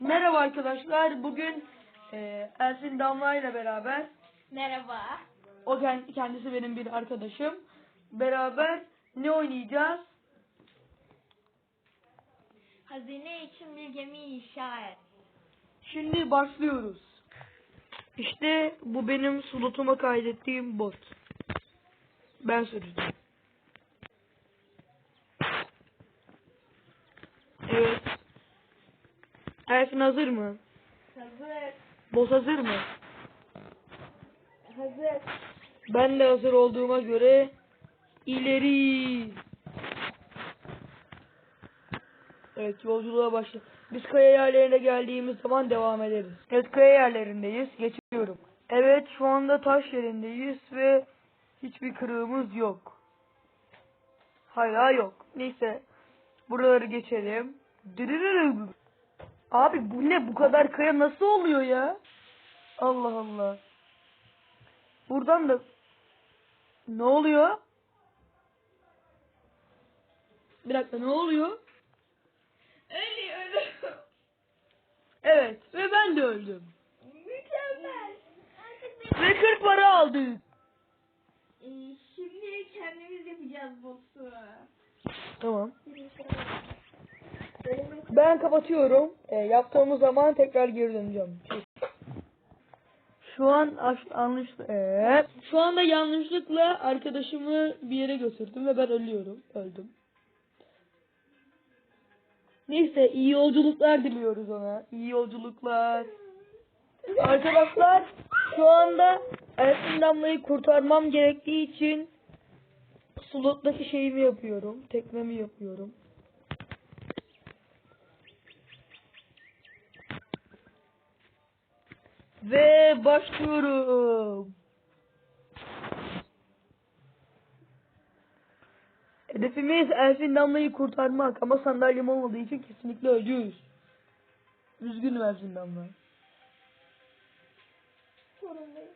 Merhaba arkadaşlar. Bugün e, Elsin Damla ile beraber, Merhaba. o kend- kendisi benim bir arkadaşım. Beraber ne oynayacağız? Hazine için bir gemi inşa et. Şimdi başlıyoruz. İşte bu benim slotuma kaydettiğim bot. Ben sürücüyüm. Evet. Elsin hazır mı? Hazır. Bot hazır mı? Hazır. Ben de hazır olduğuma göre ileri. Evet yolculuğa başla. Biz kaya yerlerine geldiğimiz zaman devam ederiz. Evet kaya yerlerindeyiz. Geçiyorum. Evet şu anda taş yerindeyiz ve hiçbir kırığımız yok. Hala yok. Neyse. Buraları geçelim. Dırırırım. Abi bu ne? Bu kadar kaya nasıl oluyor ya? Allah Allah. Buradan da ne oluyor? Bir dakika ne oluyor? Ölüyorum. Evet ve ben de öldüm. Mükemmel. Ve 40 para aldık. Ee, şimdi kendimiz yapacağız boss'u. Tamam. Ben kapatıyorum. E, yaptığımız zaman tekrar geri döneceğim. Şu an yanlış e, şu anda yanlışlıkla arkadaşımı bir yere götürdüm ve ben ölüyorum. Öldüm. Neyse iyi yolculuklar diliyoruz ona. İyi yolculuklar. Arkadaşlar şu anda Ersin Damla'yı kurtarmam gerektiği için slottaki şeyimi yapıyorum. Teknemi yapıyorum. Ve başlıyorum. Hedefimiz Elfin Damla'yı kurtarmak ama sandalyem olmadığı için kesinlikle ölüyoruz. Üzgünüm Elfin Damla. Sorun değil.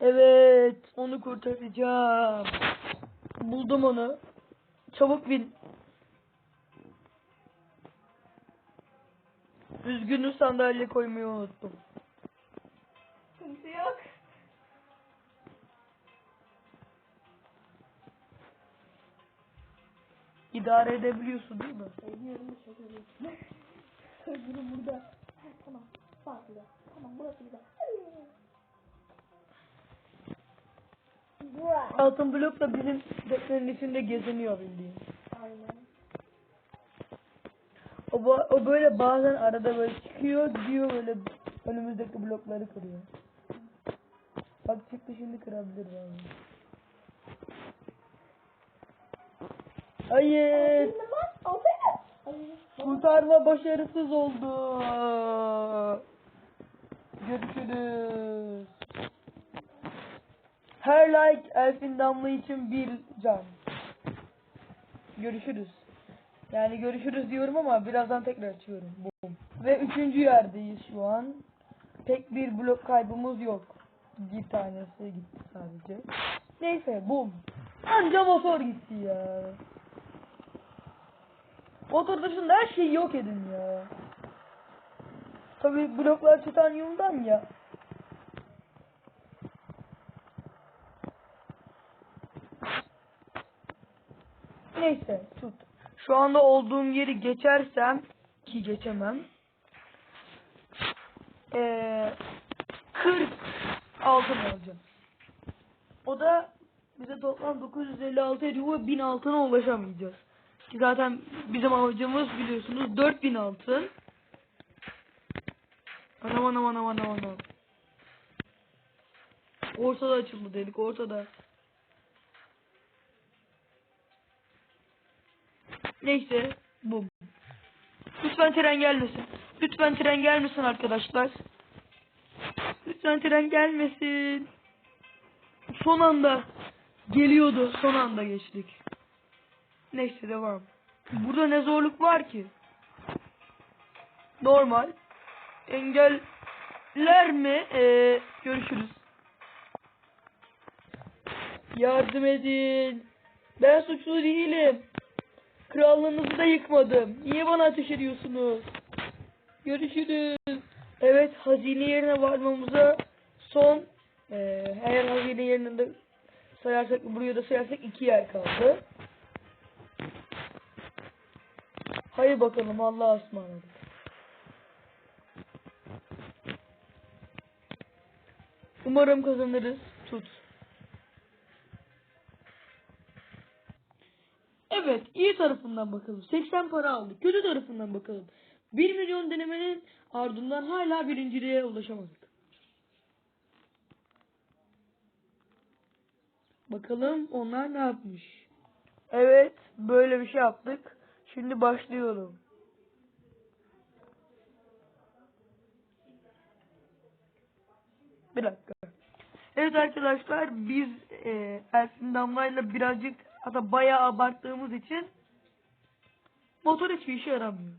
Evet, onu kurtaracağım. Buldum onu. Çabuk bin. Üzgünüm sandalye koymayı unuttum. Sıkıntı yok. İdare edebiliyorsun değil mi? Ediyorum çok ediyorum. Sözünü burada. Tamam. Farklı. Tamam burası güzel. Altın blok da bizim teknenin içinde geziniyor bildiğin. Aynen. O, o böyle bazen arada böyle çıkıyor gidiyor böyle önümüzdeki blokları kırıyor. Bak çıktı şimdi kırabilir yani. Hayır. Kurtarma başarısız oldu. Görüşürüz. Her like Elfin Damla için bir can. Görüşürüz. Yani görüşürüz diyorum ama birazdan tekrar açıyorum. Boom. Ve üçüncü yerdeyiz şu an. Pek bir blok kaybımız yok. Bir tanesi gitti sadece. Neyse boom. Anca motor gitti ya. Motor dışında her şeyi yok edin ya. Tabi bloklar titanyumdan ya. Neyse tut. Şu anda olduğum yeri geçersem ki geçemem. Ee, 40 altın alacağım. O da bize toplam 956 ediyor ve 1000 altına ulaşamayacağız. Ki zaten bizim amacımız biliyorsunuz 4000 altın. Anam anam anam anam anam. Ortada açıldı dedik ortada. Neyse bu. Lütfen tren gelmesin. Lütfen tren gelmesin arkadaşlar. Lütfen tren gelmesin. Son anda geliyordu. Son anda geçtik. Neyse devam. Burada ne zorluk var ki? Normal. Engeller mi? Ee, görüşürüz. Yardım edin. Ben suçlu değilim. Krallığınızı da yıkmadım. Niye bana ateş ediyorsunuz? Görüşürüz. Evet hazine yerine varmamıza son eee eğer hazine yerinin de sayarsak buraya da sayarsak iki yer kaldı. Hayır bakalım Allah'a ısmarladık. Umarım kazanırız. Tut. Tarafından bakalım. 80 para aldık. Kötü tarafından bakalım. 1 milyon denemenin ardından hala birinciliğe ulaşamadık. Bakalım onlar ne yapmış. Evet, böyle bir şey yaptık. Şimdi başlıyorum. Bir dakika. Evet arkadaşlar biz e, Ersin Damla'yla birazcık hatta bayağı abarttığımız için motor hiçbir işe yaramıyor.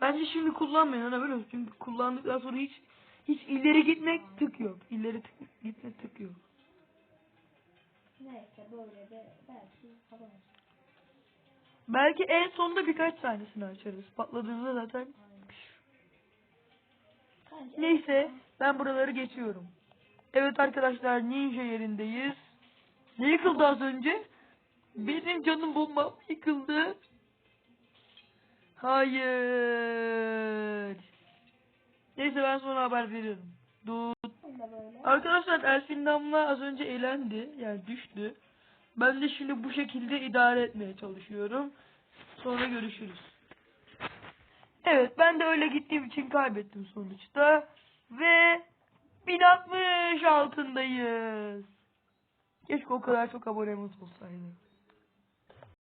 Bence şimdi kullanmayın hani böyle çünkü kullandıktan sonra hiç hiç ileri gitmek tık yok. İleri tık, gitmek tık yok. Neyse böyle de belki falan. Belki en sonunda birkaç tanesini açarız. Patladığında zaten Neyse ben buraları geçiyorum. Evet arkadaşlar ninja yerindeyiz. Ne yıkıldı az önce? Benim canım bombam yıkıldı. Hayır. Neyse ben sonra haber veririm. Böyle. Arkadaşlar Elfin Damla az önce eğlendi. Yani düştü. Ben de şimdi bu şekilde idare etmeye çalışıyorum. Sonra görüşürüz. Evet ben de öyle gittiğim için kaybettim sonuçta. Ve 1060 altındayız. Keşke o kadar çok abonemiz olsaydı.